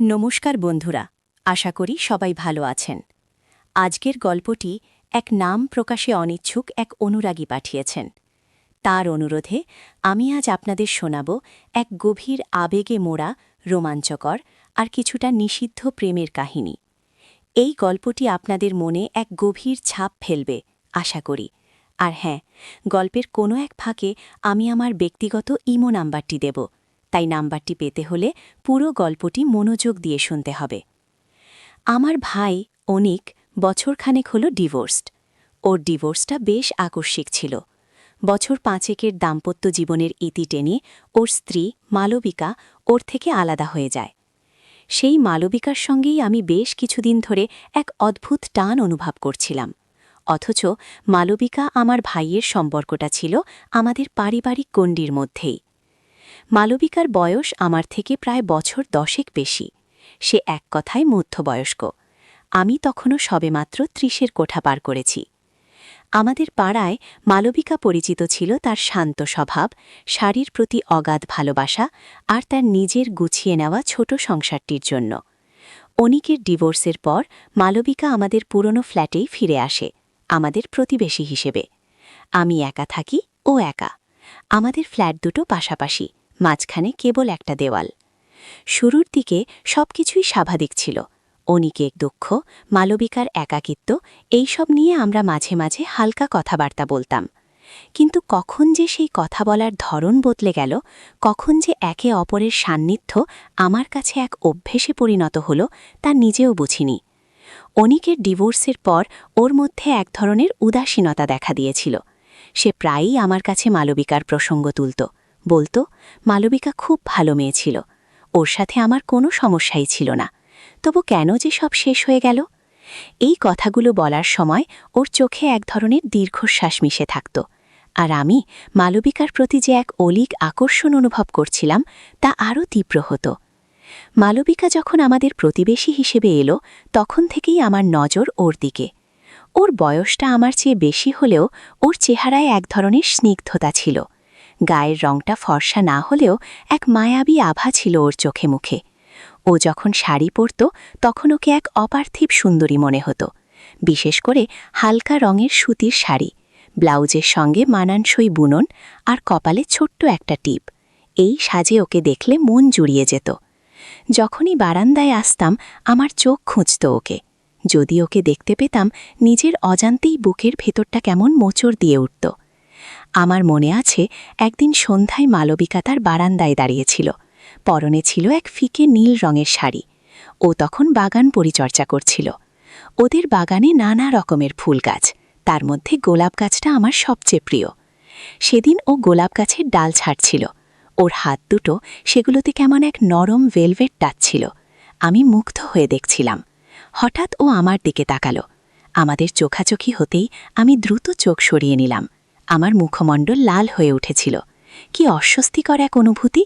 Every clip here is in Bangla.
নমস্কার বন্ধুরা, আশা করি সবাই ভালো আছেন। আজকের গল্পটি এক নাম প্রকাশে অনিচ্ছুক এক অনুরাগী পাঠিয়েছেন। তার অনুরোধে আমি আজ আপনাদের শোনাব এক গভীর আবেগে মোড়া, রোমাঞ্চকর আর কিছুটা নিষিদ্ধ প্রেমের কাহিনী। এই গল্পটি আপনাদের মনে এক গভীর ছাপ ফেলবে, আশা করি। আর হ্যাঁ গল্পের কোনো এক ফাঁকে আমি আমার ব্যক্তিগত ইমো নাম্বারটি দেব। তাই নাম্বারটি পেতে হলে পুরো গল্পটি মনোযোগ দিয়ে শুনতে হবে। আমার ভাই অনিক বছরখানেক হল ডিভোর্সড। ওর ডিভোর্সটা বেশ আকস্মিক ছিল। বছর পাঁচেকের দাম্পত্য জীবনের ইতি টেনে ওর স্ত্রী মালবিকা ওর থেকে আলাদা হয়ে যায়। সেই মালবিকার সঙ্গেই আমি বেশ কিছুদিন ধরে এক অদ্ভুত টান অনুভব করছিলাম। অথচ মালবিকা আমার ভাইয়ের সম্পর্কটা ছিল আমাদের পারিবারিক গণ্ডির মধ্যেই। মালবিকার বয়স আমার থেকে প্রায় বছর দশেক বেশি। সে এক কথায় মধ্যবয়স্ক। আমি তখনও সবেমাত্র ত্রিশের কোঠা পার করেছি। আমাদের পাড়ায় মালবিকা পরিচিত ছিল তার শান্ত স্বভাব, শাড়ির প্রতি অগাধ ভালোবাসা আর তার নিজের গুছিয়ে নেওয়া ছোট সংসারটির জন্য। অনিকের ডিভোর্সের পর মালবিকা আমাদের পুরনো ফ্ল্যাটেই ফিরে আসে, আমাদের প্রতিবেশী হিসেবে। আমি একা থাকি, ও একা। আমাদের ফ্ল্যাট দুটো পাশাপাশি। মাঝখানে কেবল একটা দেওয়াল। শুরুর দিকে সবকিছুই স্বাভাবিক ছিল। অনিকেক দুঃখ, মালবিকার একাকিত্ব, এইসব নিয়ে আমরা মাঝে মাঝে হালকা কথাবার্তা বলতাম। কিন্তু কখন যে সেই কথা বলার ধরন বদলে গেল, কখন যে একে অপরের সান্নিধ্য আমার কাছে এক অভ্যেসে পরিণত হল, তা নিজেও বুঝিনি। অনিকের ডিভোর্সের পর ওর মধ্যে এক ধরনের উদাসীনতা দেখা দিয়েছিল। সে প্রায়ই আমার কাছে মালবিকার প্রসঙ্গ তুলত। বলতো, মালবিকা খুব ভালো মেয়ে ছিল। ওর সাথে আমার কোনো সমস্যাই ছিল না। তবু কেন যে সব শেষ হয়ে গেল? এই কথাগুলো বলার সময় ওর চোখে এক ধরনের দীর্ঘশ্বাস মিশে থাকত। আর আমি মালবিকার প্রতি যে এক অলিক আকর্ষণ অনুভব করছিলাম, তা আরও তীব্র হতো। মালবিকা যখন আমাদের প্রতিবেশী হিসেবে এলো, তখন থেকেই আমার নজর ওর দিকে। ওর বয়সটা আমার চেয়ে বেশি হলেও ওর চেহারায় এক ধরনের স্নিগ্ধতা ছিল। গায়ের রংটা ফর্সা না হলেও এক মায়াবী আভা ছিল ওর চোখে মুখে। ও যখন শাড়ি পরত, তখন ওকে এক অপার্থিব সুন্দরী মনে হতো। বিশেষ করে হালকা রঙের সুতির শাড়ি, ব্লাউজের সঙ্গে মানানসই বুনন আর কপালে ছোট্ট একটা টিপ। এই সাজে ওকে দেখলে মন জুড়িয়ে যেত। যখনই বারান্দায় আসতাম, আমার চোখ খুঁজত ওকে। যদি ওকে দেখতে পেতাম, নিজের অজান্তেই বুকের ভেতরটা কেমন মোচড় দিয়ে উঠত। আমার মনে আছে একদিন সন্ধ্যায় মালবিকা তার বারান্দায় দাঁড়িয়েছিল। পরনে ছিল এক ফিকে নীল রঙের শাড়ি। ও তখন বাগান পরিচর্যা করছিল। ওদের বাগানে নানা রকমের ফুল গাছ। তার মধ্যে গোলাপ গাছটা আমার সবচেয়ে প্রিয়। সেদিন ও গোলাপ গাছের ডাল ছাড়ছিল। ওর হাত দুটো সেগুলোতে কেমন এক নরম ভেলভেট টাচ্ছিল আমি মুগ্ধ হয়ে দেখছিলাম। হঠাৎ ও আমার দিকে তাকালো। আমাদের চোখাচোখি হতেই আমি দ্রুত চোখ সরিয়ে নিলাম। আমার মুখমণ্ডল লাল হয়ে উঠেছিল। কি অস্বস্তিকর এক অনুভূতি।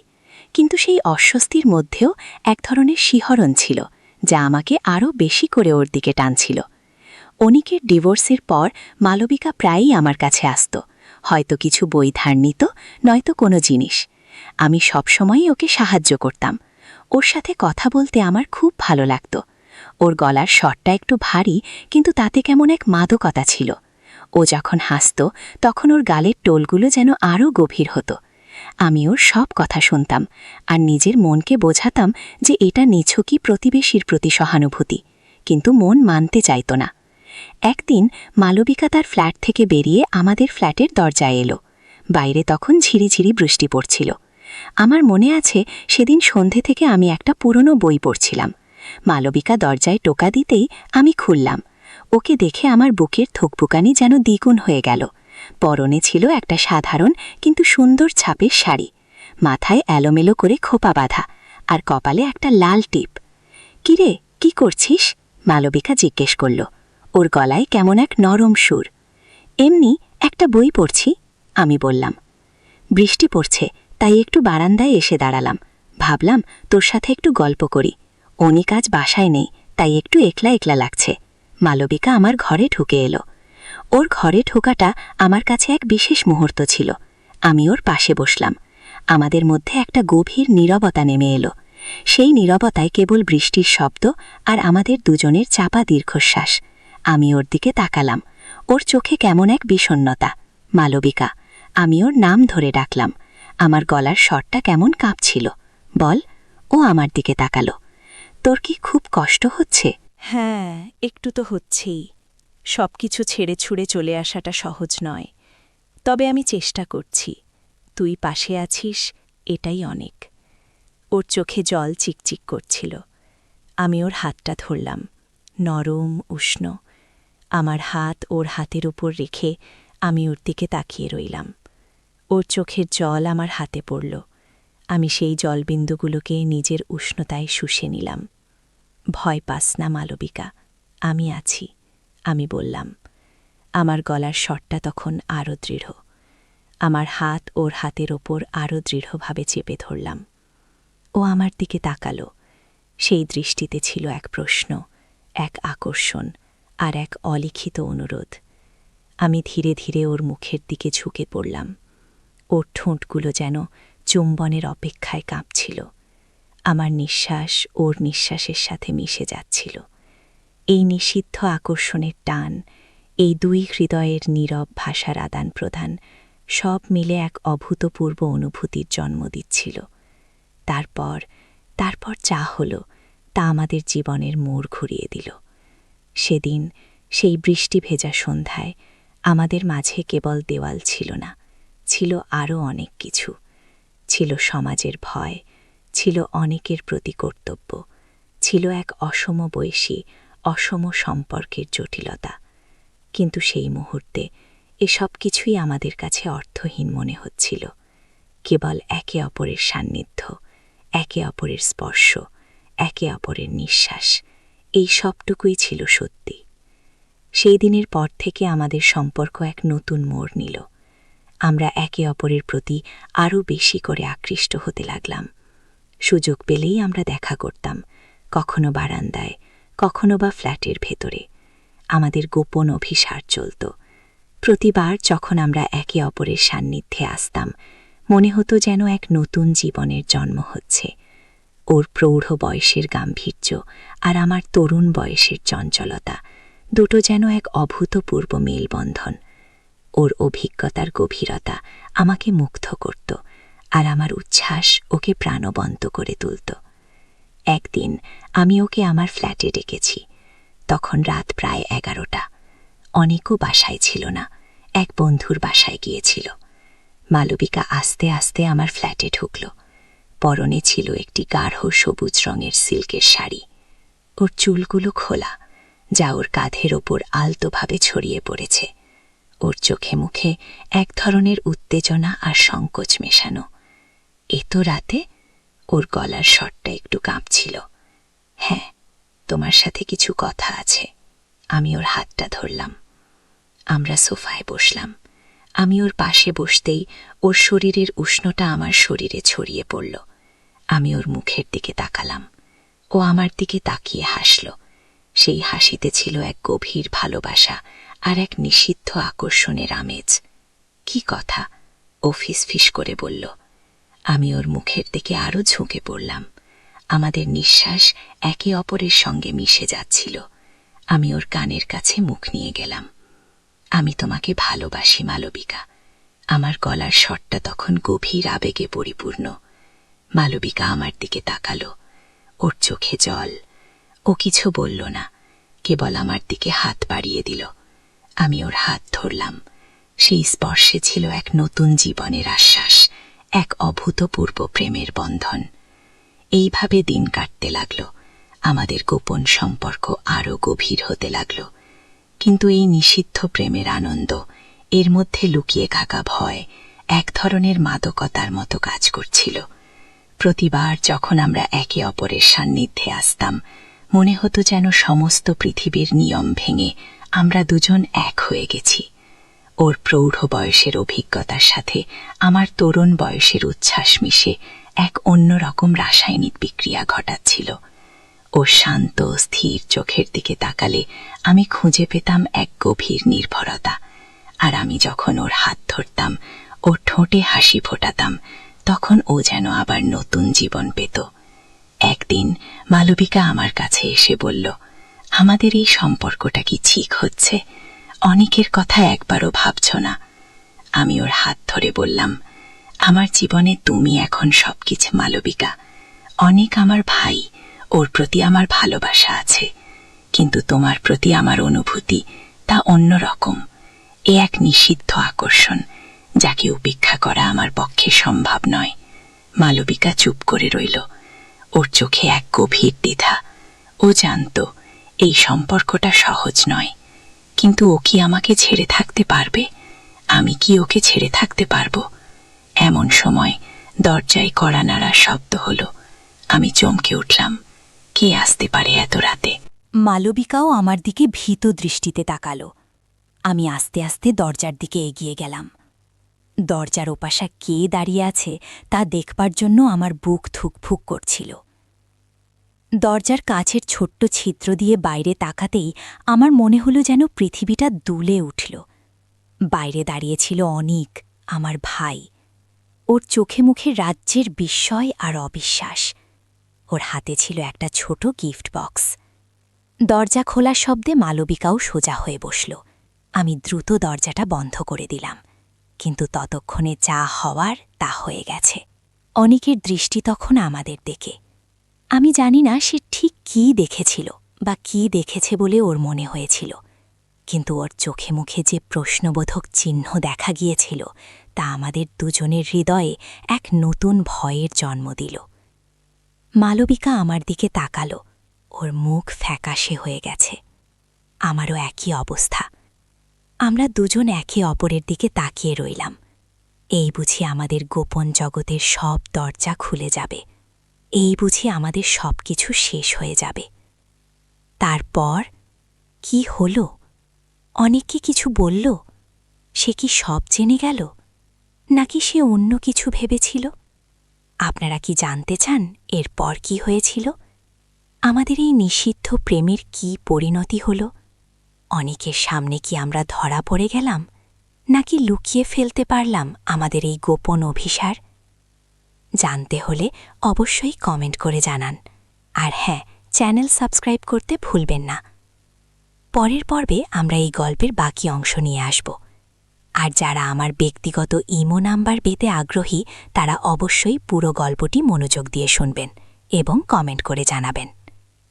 কিন্তু সেই অস্বস্তির মধ্যেও এক ধরনের শিহরণ ছিল, যা আমাকে আরও বেশি করে ওর দিকে টানছিল। অনিকের ডিভোর্সের পর মালবিকা প্রায়ই আমার কাছে আসত। হয়তো কিছু বই ধার নিত, নয়তো কোনো জিনিস। আমি সবসময়ই ওকে সাহায্য করতাম। ওর সাথে কথা বলতে আমার খুব ভালো লাগত। ওর গলার শটটা একটু ভারী, কিন্তু তাতে কেমন এক মাদকতা ছিল। ও যখন হাসত, তখন ওর গালের টোলগুলো যেন আরও গভীর হতো। আমি ওর সব কথা শুনতাম আর নিজের মনকে বোঝাতাম যে এটা নিছকই প্রতিবেশীর প্রতি সহানুভূতি, কিন্তু মন মানতে চাইত না। একদিন মালবিকা তার ফ্ল্যাট থেকে বেরিয়ে আমাদের ফ্ল্যাটের দরজায় এলো। বাইরে তখন ঝিরিঝিরি বৃষ্টি পড়ছিল। আমার মনে আছে সেদিন সন্ধে থেকে আমি একটা পুরনো বই পড়ছিলাম। মালবিকা দরজায় টোকা দিতেই আমি খুললাম। ওকে দেখে আমার বুকের থুকপুকানি যেন দ্বিগুণ হয়ে গেল। পরনে ছিল একটা সাধারণ কিন্তু সুন্দর ছাপের শাড়ি। মাথায় এলোমেলো করে খোপা বাঁধা আর কপালে একটা লাল টিপ। কিরে, কি করছিস? মালবিকা জিজ্ঞেস করল। ওর গলায় কেমন এক নরম সুর। এমনি একটা বই পড়ছি, আমি বললাম। বৃষ্টি পড়ছে, তাই একটু বারান্দায় এসে দাঁড়ালাম। ভাবলাম তোর সাথে একটু গল্প করি। অনি কাজ বাসায় নেই, তাই একটু একলা একলা লাগছে। মালবিকা আমার ঘরে ঢুকে এলো। ওর ঘরে ঢোকাটা আমার কাছে এক বিশেষ মুহূর্ত ছিল। আমি ওর পাশে বসলাম। আমাদের মধ্যে একটা গভীর নীরবতা নেমে এলো। সেই নীরবতায় কেবল বৃষ্টির শব্দ আর আমাদের দুজনের চাপা দীর্ঘশ্বাস। আমি ওর দিকে তাকালাম। ওর চোখে কেমন এক বিষণ্নতা মালবিকা, আমি ওর নাম ধরে ডাকলাম। আমার গলার স্বরটা কেমন কাঁপছিল। বল, ও আমার দিকে তাকালো। তোর কি খুব কষ্ট হচ্ছে? হ্যাঁ একটু তো হচ্ছেই। সব কিছু ছেড়ে ছুড়ে চলে আসাটা সহজ নয়। তবে আমি চেষ্টা করছি। তুই পাশে আছিস, এটাই অনেক। ওর চোখে জল চিকচিক করছিল। আমি ওর হাতটা ধরলাম, নরম, উষ্ণ। আমার হাত ওর হাতের উপর রেখে আমি ওর দিকে তাকিয়ে রইলাম। ওর চোখের জল আমার হাতে পড়ল। আমি সেই জলবিন্দুগুলোকে নিজের উষ্ণতায় শুষে নিলাম। ভয় পাস না, মালবিকা। আমি আছি, আমি বললাম। আমার গলার স্বরটা তখন আরও দৃঢ়। আমার হাত ওর হাতের ওপর আরও দৃঢ়ভাবে চেপে ধরলাম। ও আমার দিকে তাকালো। সেই দৃষ্টিতে ছিল এক প্রশ্ন, এক আকর্ষণ আর এক অলিখিত অনুরোধ। আমি ধীরে ধীরে ওর মুখের দিকে ঝুঁকে পড়লাম। ওর ঠোঁটগুলো যেন চুম্বনের অপেক্ষায় কাঁপছিল। আমার নিঃশ্বাস ওর নিঃশ্বাসের সাথে মিশে যাচ্ছিল। এই নিষিদ্ধ আকর্ষণের টান, এই দুই হৃদয়ের নীরব ভাষার আদান প্রদান সব মিলে এক অভূতপূর্ব অনুভূতির জন্ম দিচ্ছিল। তারপর তারপর যা হলো তা আমাদের জীবনের মোড় ঘুরিয়ে দিল। সেদিন সেই বৃষ্টি ভেজা সন্ধ্যায় আমাদের মাঝে কেবল দেওয়াল ছিল না, ছিল আরও অনেক কিছু। ছিল সমাজের ভয় ছিল অনেকের প্রতি কর্তব্য। ছিল এক অসম বয়সী অসম সম্পর্কের জটিলতা। কিন্তু সেই মুহূর্তে এসব কিছুই আমাদের কাছে অর্থহীন মনে হচ্ছিল। কেবল একে অপরের সান্নিধ্য, একে অপরের স্পর্শ, একে অপরের নিঃশ্বাস, এই সবটুকুই ছিল সত্যি। সেই দিনের পর থেকে আমাদের সম্পর্ক এক নতুন মোড় নিল। আমরা একে অপরের প্রতি আরও বেশি করে আকৃষ্ট হতে লাগলাম। সুযোগ পেলেই আমরা দেখা করতাম, কখনো বারান্দায়, কখনো বা ফ্ল্যাটের ভেতরে। আমাদের গোপন অভিসার চলত। প্রতিবার যখন আমরা একে অপরের সান্নিধ্যে আসতাম, মনে হতো যেন এক নতুন জীবনের জন্ম হচ্ছে। ওর প্রৌঢ় বয়সের গাম্ভীর্য আর আমার তরুণ বয়সের চঞ্চলতা দুটো যেন এক অভূতপূর্ব মেলবন্ধন। ওর অভিজ্ঞতার গভীরতা আমাকে মুগ্ধ করত। আর আমার উচ্ছ্বাস ওকে প্রাণবন্ত করে তুলত। একদিন আমি ওকে আমার ফ্ল্যাটে ডেকেছি। তখন রাত প্রায় এগারোটা। অনেকও বাসায় ছিল না। এক বন্ধুর বাসায় গিয়েছিল। মালবিকা আস্তে আস্তে আমার ফ্ল্যাটে ঢুকল। পরনে ছিল একটি গাঢ় সবুজ রঙের সিল্কের শাড়ি। ওর চুলগুলো খোলা, যা ওর কাঁধের ওপর আলতোভাবে ছড়িয়ে পড়েছে। ওর চোখে মুখে এক ধরনের উত্তেজনা আর সংকোচ মেশানো। এত রাতে ওর গলার স্বরটা একটু কাঁপছিল। হ্যাঁ তোমার সাথে কিছু কথা আছে। আমি ওর হাতটা ধরলাম। আমরা সোফায় বসলাম। আমি ওর পাশে বসতেই ওর শরীরের উষ্ণটা আমার শরীরে ছড়িয়ে পড়ল। আমি ওর মুখের দিকে তাকালাম। ও আমার দিকে তাকিয়ে হাসল। সেই হাসিতে ছিল এক গভীর ভালোবাসা আর এক নিষিদ্ধ আকর্ষণের আমেজ। কি কথা? ও ফিস করে বলল আমি ওর মুখের দিকে আরও ঝুঁকে পড়লাম। আমাদের নিঃশ্বাস একে অপরের সঙ্গে মিশে যাচ্ছিল। আমি ওর কানের কাছে মুখ নিয়ে গেলাম। আমি তোমাকে ভালোবাসি, মালবিকা। আমার গলার স্বরটা তখন গভীর আবেগে পরিপূর্ণ। মালবিকা আমার দিকে তাকালো। ওর চোখে জল। ও কিছু বলল না, কেবল আমার দিকে হাত বাড়িয়ে দিল। আমি ওর হাত ধরলাম। সেই স্পর্শে ছিল এক নতুন জীবনের আশ্বাস এক অভূতপূর্ব প্রেমের বন্ধন। এইভাবে দিন কাটতে লাগল। আমাদের গোপন সম্পর্ক আরও গভীর হতে লাগল। কিন্তু এই নিষিদ্ধ প্রেমের আনন্দ, এর মধ্যে লুকিয়ে থাকা ভয় এক ধরনের মাদকতার মতো কাজ করছিল। প্রতিবার যখন আমরা একে অপরের সান্নিধ্যে আসতাম, মনে হতো যেন সমস্ত পৃথিবীর নিয়ম ভেঙে আমরা দুজন এক হয়ে গেছি। ওর প্রৌঢ় বয়সের অভিজ্ঞতার সাথে আমার তরুণ বয়সের উচ্ছ্বাস মিশে এক অন্যরকম রাসায়নিক বিক্রিয়া ঘটাচ্ছিল। ওর শান্ত, স্থির চোখের দিকে তাকালে আমি খুঁজে পেতাম এক গভীর নির্ভরতা। আর আমি যখন ওর হাত ধরতাম, ওর ঠোঁটে হাসি ফোটাতাম, তখন ও যেন আবার নতুন জীবন পেত। একদিন মালবিকা আমার কাছে এসে বলল, আমাদের এই সম্পর্কটা কি ঠিক হচ্ছে? অনেকের কথা একবারও ভাবছ না। আমি ওর হাত ধরে বললাম, আমার জীবনে তুমি এখন সবকিছু মালবিকা। অনেক আমার ভাই, ওর প্রতি আমার ভালোবাসা আছে। কিন্তু তোমার প্রতি আমার অনুভূতি তা অন্যরকম এ এক নিষিদ্ধ আকর্ষণ, যাকে উপেক্ষা করা আমার পক্ষে সম্ভব নয়। মালবিকা চুপ করে রইল। ওর চোখে এক গভীর দ্বিধা। ও জানত, এই সম্পর্কটা সহজ নয়। কিন্তু ও কি আমাকে ছেড়ে থাকতে পারবে? আমি কি ওকে ছেড়ে থাকতে পারব? এমন সময় দরজায় কড়া নাড়ার শব্দ হলো। আমি চমকে উঠলাম। কে আসতে পারে এত রাতে? মালবিকাও আমার দিকে ভীত দৃষ্টিতে তাকালো। আমি আস্তে আস্তে দরজার দিকে এগিয়ে গেলাম। দরজার ওপাশা কে দাঁড়িয়ে আছে তা দেখবার জন্য আমার বুক থুকফুক করছিল। দরজার কাছের ছোট্ট ছিদ্র দিয়ে বাইরে তাকাতেই আমার মনে হলো যেন পৃথিবীটা দুলে উঠল। বাইরে দাঁড়িয়েছিল অনিক, আমার ভাই। ওর চোখে মুখে রাজ্যের বিস্ময় আর অবিশ্বাস। ওর হাতে ছিল একটা ছোট গিফট বক্স। দরজা খোলা শব্দে মালবিকাও সোজা হয়ে বসল। আমি দ্রুত দরজাটা বন্ধ করে দিলাম, কিন্তু ততক্ষণে যা হওয়ার তা হয়ে গেছে। অনেকের দৃষ্টি তখন আমাদের দিকে আমি জানি না সে ঠিক কী দেখেছিল বা কী দেখেছে বলে ওর মনে হয়েছিল। কিন্তু ওর চোখে মুখে যে প্রশ্নবোধক চিহ্ন দেখা গিয়েছিল, তা আমাদের দুজনের হৃদয়ে এক নতুন ভয়ের জন্ম দিল। মালবিকা আমার দিকে তাকালো, ওর মুখ ফ্যাকাশে হয়ে গেছে। আমারও একই অবস্থা। আমরা দুজন একে অপরের দিকে তাকিয়ে রইলাম। এই বুঝি আমাদের গোপন জগতের সব দরজা খুলে যাবে। এই বুঝি আমাদের সব কিছু শেষ হয়ে যাবে। তারপর কি হল? অনেককে কিছু বলল? সে কি সব জেনে গেল? নাকি সে অন্য কিছু ভেবেছিল? আপনারা কি জানতে চান এরপর কি হয়েছিল? আমাদের এই নিষিদ্ধ প্রেমের কি পরিণতি হল? অনেকের সামনে কি আমরা ধরা পড়ে গেলাম? নাকি লুকিয়ে ফেলতে পারলাম আমাদের এই গোপন অভিসার? জানতে হলে অবশ্যই কমেন্ট করে জানান। আর হ্যাঁ চ্যানেল সাবস্ক্রাইব করতে ভুলবেন না। পরের পর্বে আমরা এই গল্পের বাকি অংশ নিয়ে আসব। আর যারা আমার ব্যক্তিগত ইমো নাম্বার পেতে আগ্রহী, তারা অবশ্যই পুরো গল্পটি মনোযোগ দিয়ে শুনবেন এবং কমেন্ট করে জানাবেন।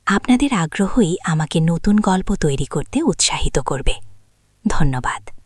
আপনাদের আগ্রহই আমাকে নতুন গল্প তৈরি করতে উৎসাহিত করবে। ধন্যবাদ।